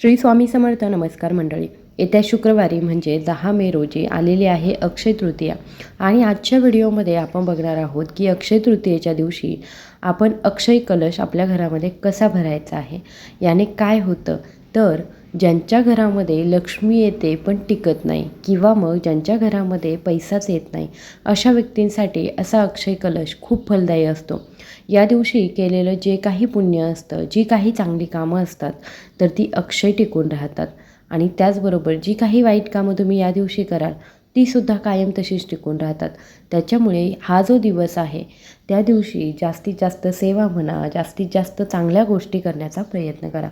श्री स्वामी समर्थ नमस्कार मंडळी. येत्या शुक्रवारी म्हणजे दहा मे रोजी आलेली आहे अक्षय तृतीया. आणि आजच्या व्हिडिओमध्ये आपण बघणार आहोत की अक्षय तृतीयेच्या दिवशी आपण अक्षय कलश आपल्या घरामध्ये कसा भरायचा आहे? याने काय होतं? तर ज्यांच्या घरामध्ये लक्ष्मी येते पण टिकत नाही किंवा मग ज्यांच्या घरामध्ये पैसाच येत नाही अशा व्यक्तींसाठी असा अक्षय कलश खूप फलदायी असतो. या दिवशी केलेलं जे काही पुण्य असतं जी काही चांगली कामं असतात तर ती अक्षय टिकून राहतात. आणि त्याचबरोबर जी काही वाईट कामं तुम्ही या दिवशी कराल तीसुद्धा कायम तशीच टिकून राहतात. त्याच्यामुळे हा जो दिवस आहे त्या दिवशी जास्तीत जास्त सेवा म्हणा जास्तीत जास्त चांगल्या गोष्टी करण्याचा प्रयत्न करा.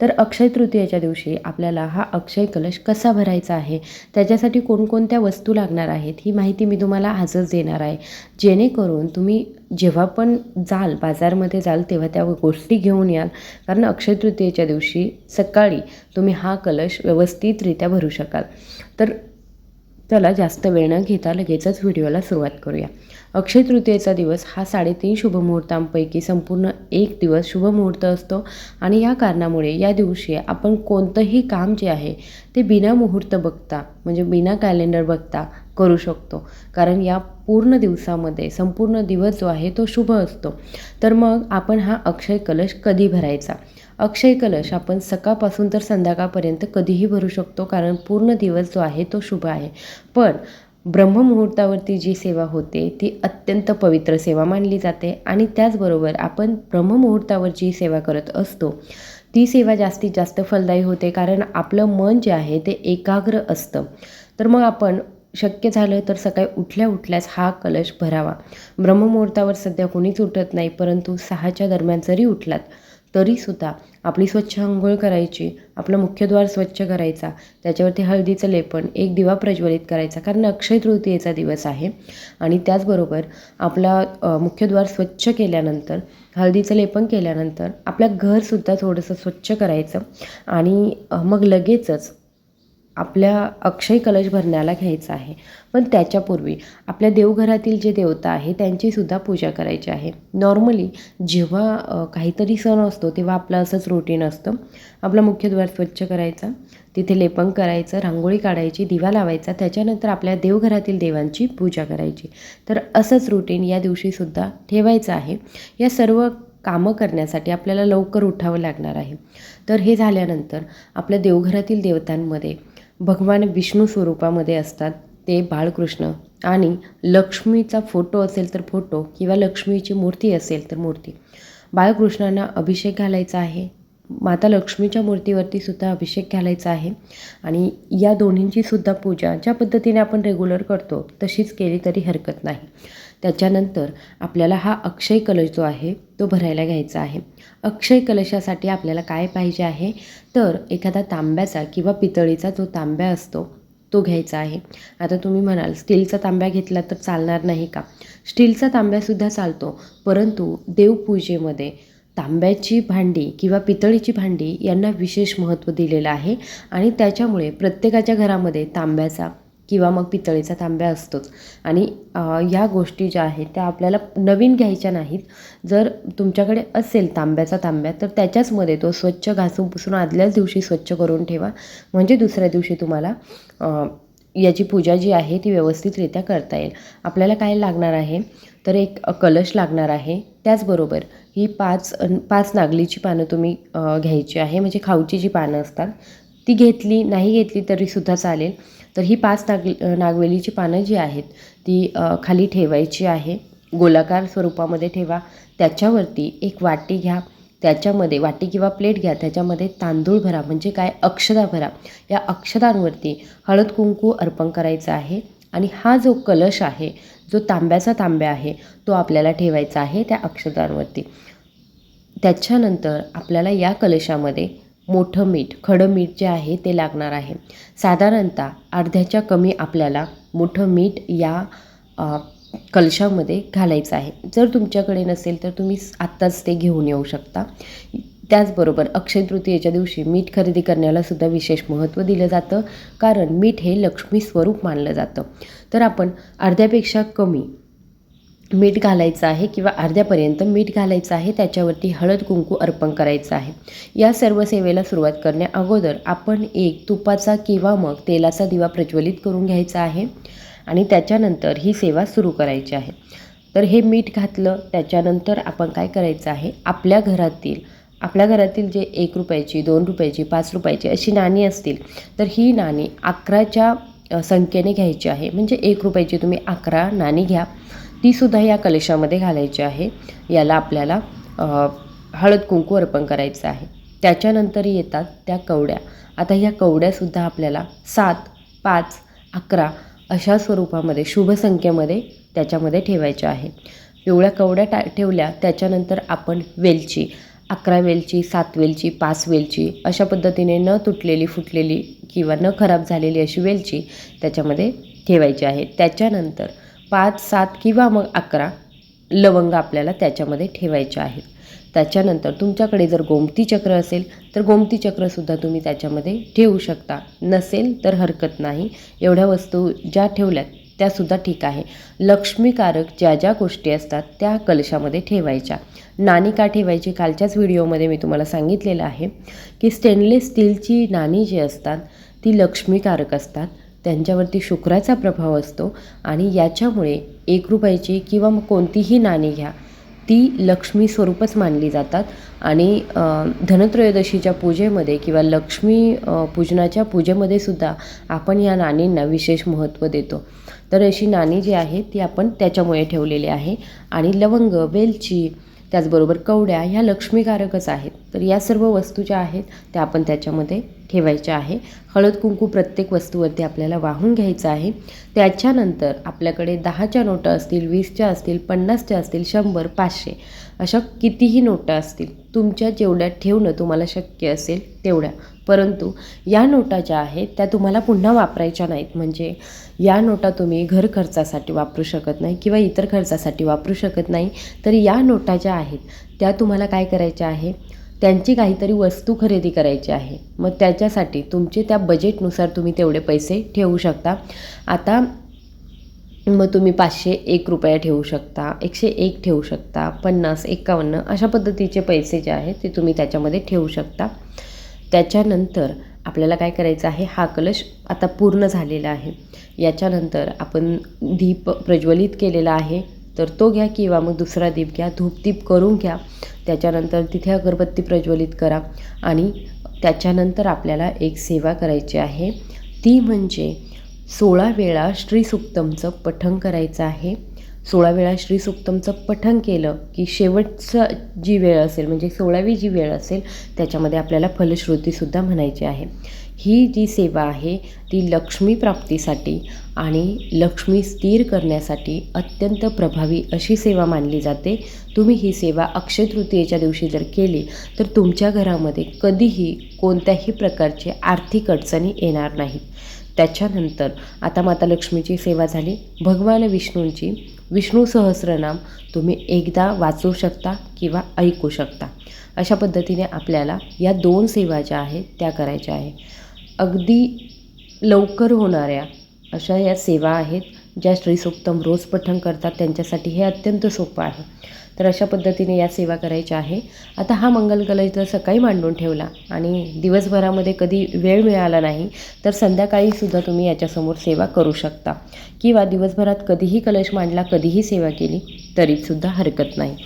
तर अक्षय तृतीयेच्या दिवशी आपल्याला हा अक्षय कलश कसा भरायचा आहे त्याच्यासाठी कोणकोणत्या वस्तू लागणार आहेत ही माहिती मी तुम्हाला आजच देणार आहे. जेणेकरून तुम्ही जेव्हा पण जाल बाजारमध्ये जाल तेव्हा त्या गोष्टी घेऊन याल. कारण अक्षय तृतीयेच्या दिवशी सकाळी तुम्ही हा कलश व्यवस्थितरित्या भरू शकाल. तर चला जास्त वेळ न घेता लगेचच व्हिडिओला सुरुवात करूया. अक्षय तृतीयेचा दिवस हा साडेतीन शुभमुहूर्तांपैकी संपूर्ण एक दिवस शुभमुहूर्त असतो आणि या कारणामुळे या दिवशी आपण कोणतंही काम जे आहे ते बिना मुहूर्त बघता म्हणजे बिना कॅलेंडर बघता करू शकतो. कारण या पूर्ण दिवसामध्ये संपूर्ण दिवस जो आहे तो शुभ असतो. तर मग आपण हा अक्षय कलश कधी भरायचा? अक्षय कलश आपण सकाळपासून तर संध्याकाळपर्यंत कधीही भरू शकतो कारण पूर्ण दिवस जो आहे तो शुभ आहे. पण ब्रह्ममुहूर्तावरती जी सेवा होते ती अत्यंत पवित्र सेवा मानली जाते आणि त्याचबरोबर आपण ब्रह्ममुहूर्तावर जी सेवा करत असतो ती सेवा जास्तीत जास्त फलदायी होते कारण आपलं मन जे आहे ते एकाग्र असतं. तर मग आपण शक्य झालं तर सकाळी उठल्या उठल्यास हा कलश भरावा. ब्रह्ममुहूर्तावर सध्या कोणीच उठत नाही परंतु सहाच्या दरम्यान जरी उठलात तरीसुद्धा आपली स्वच्छ अंघोळ करायची आपलं मुख्यद्वार स्वच्छ करायचा त्याच्यावरती हळदीचं लेपन एक दिवा प्रज्वलित करायचा कारण अक्षय तृतीयेचा दिवस आहे. आणि त्याचबरोबर आपला मुख्यद्वार स्वच्छ केल्यानंतर हळदीचं लेपन केल्यानंतर आपलं घरसुद्धा थोडंसं स्वच्छ करायचं आणि मग लगेचच आपल्या अक्षय कलश भरण्याला घ्यायचा आहे. पण त्याच्यापूर्वी आपल्या देवघरातील जे देवता आहे त्यांचीसुद्धा पूजा करायची आहे. नॉर्मली जेव्हा काहीतरी सण असतो तेव्हा आपलं असंच रुटीन असतं. आपला मुख्यद्वार स्वच्छ करायचा तिथे लेपन करायचं रांगोळी काढायची दिवा लावायचा त्याच्यानंतर आपल्या देवघरातील देवांची पूजा करायची. तर असंच रुटीन या दिवशीसुद्धा ठेवायचं आहे. या सर्व कामं करण्यासाठी आपल्याला लवकर उठावं लागणार आहे. तर हे झाल्यानंतर आपल्या देवघरातील देवतांमध्ये भगवान विष्णू स्वरूपामध्ये असतात ते बाळकृष्ण. आणि लक्ष्मीचा फोटो असेल तर फोटो किंवा लक्ष्मीची मूर्ती असेल तर मूर्ती. बाळकृष्णांना अभिषेक घालायचा आहे. माता लक्ष्मीच्या मूर्तीवरती सुद्धा अभिषेक घालायचा आहे. आणि या दोन्हींची सुद्धा पूजा ज्या पद्धतीने आपण रेग्युलर करतो तशीच केली तरी हरकत नाही. त्याच्यानंतर आपल्याला हा अक्षय कलश जो आहे तो भरायला घ्यायचा आहे. अक्षय कलशासाठी आपल्याला काय पाहिजे आहे? तर एखादा तांब्याचा किंवा पितळीचा जो तांब्या असतो तो घ्यायचा आहे. आता तुम्ही म्हणाल स्टीलचा तांब्या घेतला तर चालणार नाही का? स्टीलचा तांब्यासुद्धा चालतो परंतु देवपूजेमध्ये तांब्याची भांडी किंवा पितळीची भांडी यांना विशेष महत्त्व दिलेलं आहे आणि त्याच्यामुळे प्रत्येकाच्या घरामध्ये तांब्याचा किंवा मग पितळीचा तांब्या असतोच. आणि या गोष्टी ज्या आहेत त्या आपल्याला नवीन घ्यायच्या नाहीत. जर तुमच्याकडे असेल तांब्याचा तांब्या तर त्याच्याचमध्ये तो स्वच्छ घासून पुसून आदल्याच दिवशी स्वच्छ करून ठेवा. म्हणजे दुसऱ्या दिवशी तुम्हाला याची पूजा जी आहे ती व्यवस्थितरित्या करता येईल. आपल्याला काय लागणार आहे? तर एक कलश लागणार आहे. त्याचबरोबर ही पाच पाच नागलीची पानं तुम्ही घ्यायची आहे. म्हणजे खाऊची जी पानं असतात ती घेतली नाही घेतली तरीसुद्धा चालेल. तर ही पाच नाग नागवेलीची पानं जी आहेत ती खाली ठेवायची आहे. गोलाकार स्वरूपामध्ये ठेवा. त्याच्यावरती एक वाटी घ्या. त्याच्यामध्ये वाटी किंवा प्लेट घ्या त्याच्यामध्ये तांदूळ भरा म्हणजे काय? अक्षदा भरा. या अक्षदांवरती हळद कुंकू अर्पण करायचं आहे आणि हा जो कलश आहे जो तांब्याचा तांब्या आहे तो आपल्याला ठेवायचा आहे त्या अक्षदांवरती. त्याच्यानंतर आपल्याला या कलशामध्ये मोठं मीठ खडं मीठ जे आहे ते लागणार आहे. साधारणतः अर्ध्याच्या कमी आपल्याला मोठं मीठ या कलशामध्ये घालायचं आहे. जर तुमच्याकडे नसेल तर तुम्ही आत्ताच ते घेऊन येऊ शकता. त्याचबरोबर अक्षय तृतीयेच्या दिवशी मीठ खरेदी करण्याला सुद्धा विशेष महत्त्व दिलं जातं. कारण मीठ हे लक्ष्मी स्वरूप मानलं जातं. तर आपण अर्ध्यापेक्षा कमी मीठ घालायचं आहे किंवा अर्ध्यापर्यंत मीठ घालायचं आहे त्याच्यावरती हळद कुंकू अर्पण करायचं आहे. या सर्व सेवेला सुरुवात करण्या अगोदर आपण एक तुपाचा किंवा मग तेलाचा दिवा प्रज्वलित करून घ्यायचा आहे. आणि त्याच्यानंतर ही सेवा सुरू करायची आहे. तर हे मीठ घातलं त्याच्यानंतर आपण काय करायचं आहे? आपल्या घरातील आपल्या घरातील जे एक रुपयाची दोन रुपयाची पाच रुपयाची अशी नाणी असतील तर ही नाणी अकराच्या संख्येने घ्यायची आहे. म्हणजे एक रुपयाची तुम्ही अकरा नाणी घ्या. तीसुद्धा या कलशामध्ये घालायची आहे. याला आपल्याला हळद कुंकू अर्पण करायचं आहे. त्याच्यानंतर येतात त्या कवड्या. आता ह्या कवड्यासुद्धा आपल्याला सात पाच अकरा अशा स्वरूपामध्ये शुभ संख्येमध्ये त्याच्यामध्ये ठेवायच्या आहेत पिवळ्या कवड्या टा ठेवल्या त्याच्यानंतर आपण वेलची अकरा वेलची सात वेलची पाच वेलची अशा पद्धतीने न तुटलेली फुटलेली किंवा न खराब झालेली अशी वेलची त्याच्यामध्ये ठेवायची आहे. त्याच्यानंतर पाच सात किंवा मग अकरा लवंग आपल्याला त्याच्यामध्ये ठेवायचे आहेत त्याच्यानंतर तुमच्याकडे जर गोमती चक्र असेल तर गोमती चक्रसुद्धा तुम्ही त्याच्यामध्ये ठेवू शकता. नसेल तर हरकत नाही. एवढ्या वस्तू ज्या ठेवल्यात त्यासुद्धा ठीक आहे. लक्ष्मीकारक ज्या ज्या गोष्टी असतात त्या कलशामध्ये ठेवायच्या. नाणी का ठेवायची? कालच्याच व्हिडिओमध्ये मी तुम्हाला सांगितलेलं आहे की स्टेनलेस स्टीलची नाणी जी असतात ती लक्ष्मीकारक असतात. त्यांच्यावरती शुक्राचा प्रभाव असतो आणि याच्यामुळे एक रुपयाची किंवा मग कोणतीही नाणी घ्या. ती लक्ष्मी स्वरूपच मानली जातात. आणि धनत्रयोदशीच्या पूजेमध्ये किंवा लक्ष्मी पूजनाच्या पूजेमध्ये सुद्धा आपण या नाणींना विशेष महत्त्व देतो. तर अशी नाणी जी आहे ती आपण त्याच्यामुळे ठेवलेली आहे. आणि लवंग वेलची त्याचबरोबर कवड्या ह्या लक्ष्मीकारकच आहेत. तर या सर्व वस्तू ज्या आहेत त्या आपण त्याच्यामध्ये ठेवायच्या आहे. हळद कुंकू प्रत्येक वस्तूवरती आपल्याला वाहून घ्यायचं आहे. त्याच्यानंतर आपल्याकडे दहाच्या नोटा असतील वीसच्या असतील पन्नासच्या असतील शंभर पाचशे अशा कितीही नोटा असतील तुमच्या जेवढ्या ठेवणं तुम्हाला शक्य असेल तेवढ्या. परंतु या नोटा ज्या आहेत त्या तुम्हाला पुन्हा वापरायच्या नाहीत. म्हणजे या नोटा तुम्ही घर खर्चासाठी वापरू शकत नाही किंवा इतर खर्चासाठी वापरू शकत नाही. तर या नोटा ज्या आहेत त्या तुम्हाला काय करायच्या आहे? त्यांची काहीतरी वस्तू खरेदी करायची आहे. मग त्याच्यासाठी तुमचे त्या बजेटनुसार तुम्ही तेवढे पैसे ठेवू शकता. आता मग तुम्ही पाचशे एक रुपया ठेवू शकता एकशे एक ठेवू शकता पन्नास एकावन्न अशा पद्धतीचे पैसे जे आहेत ते तुम्ही त्याच्यामध्ये ठेवू शकता. त्याच्यानंतर आपल्याला काय करायचं आहे हा कलश आता पूर्ण झालेला आहे. याच्यानंतर आपण दीप प्रज्वलित केलेला आहे. तर तो घ्या किंवा मग दुसरा दीप घ्या. धूपदीप करून घ्या. त्याच्यानंतर तिथे अगरबत्ती प्रज्वलित करा. आणि त्याच्यानंतर आपल्याला एक सेवा करायची आहे. ती म्हणजे सोळा वेळा श्रीसुक्तमचं पठण करायचं आहे. सोळा वेळा श्रीसुक्तमचं पठन केलं की शेवटचं जी वेळ असेल म्हणजे सोळावी जी वेळ असेल त्याच्यामध्ये आपल्याला फलश्रुतीसुद्धा म्हणायची आहे. ही जी सेवा आहे ती लक्ष्मी प्राप्तीसाठी आणि लक्ष्मी स्थिर करण्यासाठी अत्यंत प्रभावी अशी सेवा मानली जाते. तुम्ही ही सेवा अक्षय तृतीयेच्या दिवशी जर केली तर तुमच्या घरामध्ये कधीही कोणत्याही प्रकारची आर्थिक अडचणी येणार नाहीत. त्याच्यानंतर आता माता लक्ष्मीची सेवा झाली भगवान विष्णूंची विष्णू सहस्रनाम तुम्ही एकदा वाचू शकता किंवा ऐकू शकता. अशा पद्धतीने आपल्याला या दोन सेवा ज्या आहेत त्या करायच्या आहे अगदी लवकर होणाऱ्या अशा या सेवा आहेत ज्या श्रीसोक्तम रोज पठण करतात त्यांच्यासाठी हे अत्यंत सोपं आहे. तर अशा पद्धतीने या सेवा करायच्या आहे. आता हा मंगल कलश जर सकाळी मांडून ठेवला आणि दिवसभरामध्ये कधी वेळ मिळाला नाही तर संध्याकाळीसुद्धा तुम्ही याच्यासमोर सेवा करू शकता. किंवा दिवसभरात कधीही कलश मांडला कधीही सेवा केली तरीसुद्धा हरकत नाही.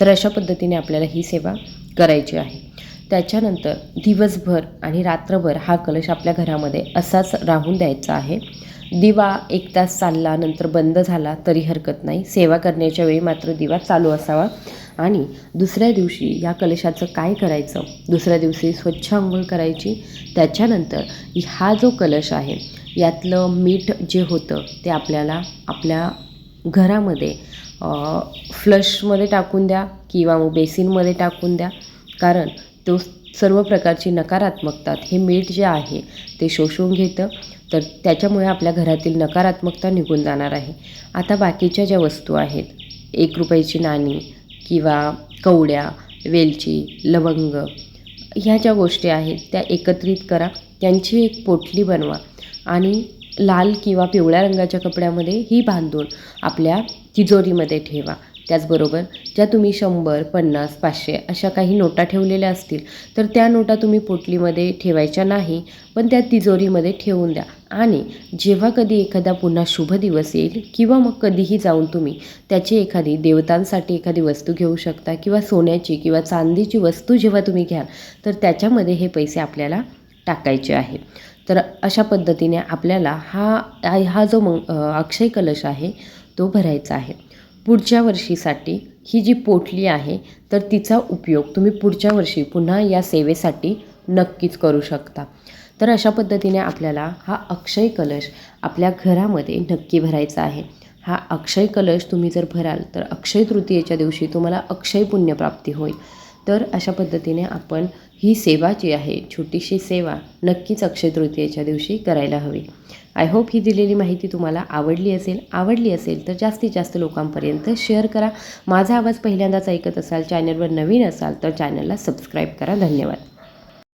तर अशा पद्धतीने आपल्याला ही सेवा करायची आहे. त्याच्यानंतर दिवसभर आणि रात्रभर हा कलश आपल्या घरामध्ये असाच राहून द्यायचा आहे. दिवा एक तास चालला नंतर बंद झाला तरी हरकत नाही. सेवा करण्याच्या वेळी मात्र दिवा चालू असावा. आणि दुसऱ्या दिवशी या कलशाचं काय करायचं? दुसऱ्या दिवशी स्वच्छ आंघोळ करायची. त्याच्यानंतर हा जो कलश आहे यातलं मीठ जे होतं ते आपल्याला आपल्या घरामध्ये फ्लशमध्ये टाकून द्या किंवा मग बेसिनमध्ये टाकून द्या. कारण तो सर्व प्रकारची नकारात्मकता हे मीठ जे आहे ते शोषून घेतं. तर त्याच्यामुळे आपल्या घरातील नकारात्मकता निघून जाणार आहे. आता बाकीच्या ज्या वस्तू आहेत एक रुपयाची नाणी किंवा कवड्या वेलची लवंग ह्या ज्या गोष्टी आहेत त्या एकत्रित करा. त्यांची एक पोटली बनवा आणि लाल किंवा पिवळ्या रंगाच्या कपड्यामध्ये ही बांधून आपल्या तिजोरीमध्ये ठेवा. त्याचबरोबर ज्या तुम्ही शंभर पन्नास पाचशे अशा काही नोटा ठेवलेल्या असतील तर त्या नोटा तुम्ही पोटलीमध्ये ठेवायच्या नाही पण त्या तिजोरीमध्ये ठेवून द्या. आणि जेव्हा कधी एखादा पुन्हा शुभ दिवस येईल किंवा मग कधीही जाऊन तुम्ही त्याची एखादी देवतांसाठी एखादी वस्तू घेऊ शकता किंवा सोन्याची किंवा चांदीची वस्तू जेव्हा तुम्ही घ्याल तर त्याच्यामध्ये हे पैसे आपल्याला टाकायचे आहे. तर अशा पद्धतीने आपल्याला हा हा जो मग अक्षय कलश आहे तो भरायचा आहे. पुढच्या वर्षीसाठी ही जी पोटली आहे तर तिचा उपयोग तुम्ही पुढच्या वर्षी पुन्हा या सेवेसाठी नक्कीच करू शकता. तर अशा पद्धतीने आपल्याला हा अक्षय कलश आपल्या घरामध्ये नक्की भरायचा आहे. हा अक्षय कलश तुम्ही जर भराल तर अक्षय तृतीयेच्या दिवशी तुम्हाला अक्षय पुण्यप्राप्ती होईल. तर अशा पद्धतीने आपण ही सेवा जी आहे छोटीशी सेवा नक्कीच अक्षय तृतीयेच्या दिवशी करायला हवी. आय होप ही दिलेली माहिती तुम्हाला आवडली असेल. आवडली असेल तर जास्तीत जास्त लोकांपर्यंत शेअर करा. माझा आवाज पहिल्यांदाच ऐकत असाल चॅनलवर नवीन असाल तर चॅनलला सबस्क्राईब करा. धन्यवाद.